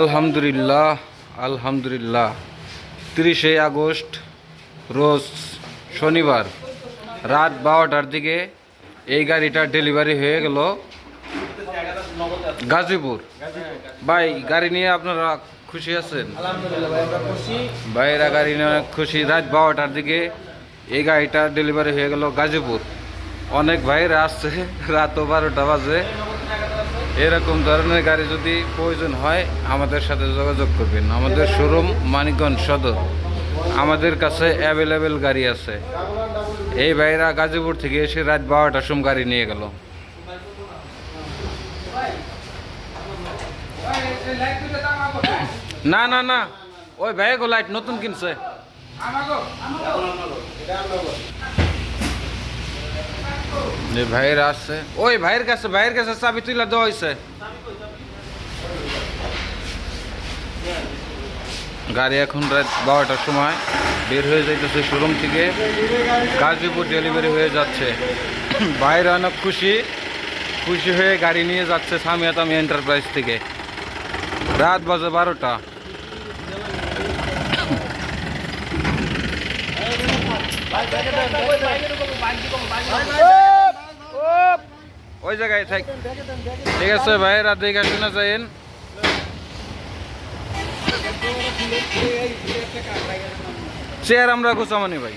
আলহামদুলিল্লাহ আলহামদুলিল্লাহ। তিরিশে আগস্ট, রোজ শনিবার, রাত বারোটার দিকে এই গাড়িটা ডেলিভারি হয়ে গেল গাজীপুর। ভাই, গাড়ি নিয়ে আপনারা খুশি আছেন? আলহামদুলিল্লাহ ভাই আমরা খুশি ভাইয়েরা গাড়ি নিয়ে অনেক খুশি। রাত বারোটার দিকে এই গাড়িটা ডেলিভারি হয়ে গেল গাজীপুর। অনেক ভাইরা আসছে রাত বারোটা বাজে। এরকম ধরনের গাড়ি যদি প্রয়োজন হয়, আমাদের সাথে যোগাযোগ করবেন। আমাদের শোরুম মানিকগঞ্জ সদর। আমাদের কাছে অ্যাভেলেবেল গাড়ি আছে। এই ভাইরা গাজীপুর থেকে এসে রাত বারোটার সময় গাড়ি নিয়ে গেল। না না না। ওই ভাইগো লাইট নতুন কিনছে। যে আসছে ওই ভাইয়ের কাছে ভাইয়ের কাছে চাবি তুলে দেওয়া হয়েছে গাড়ি এখন রাত বারোটার সময় বের হয়ে যাইতেছে শোরুম থেকে গাজীপুর ডেলিভারি হয়ে যাচ্ছে ভাইরা অনেক খুশি খুশি হয়ে গাড়ি নিয়ে যাচ্ছে সামিয়া সামিয়াতামি এন্টারপ্রাইজ থেকে রাত বাজে বারোটা ওই জায়গায় থাক ঠিক আছে ভাই রাত দেখে শুনে যাইন চেয়ার আমরা গোছামানি ভাই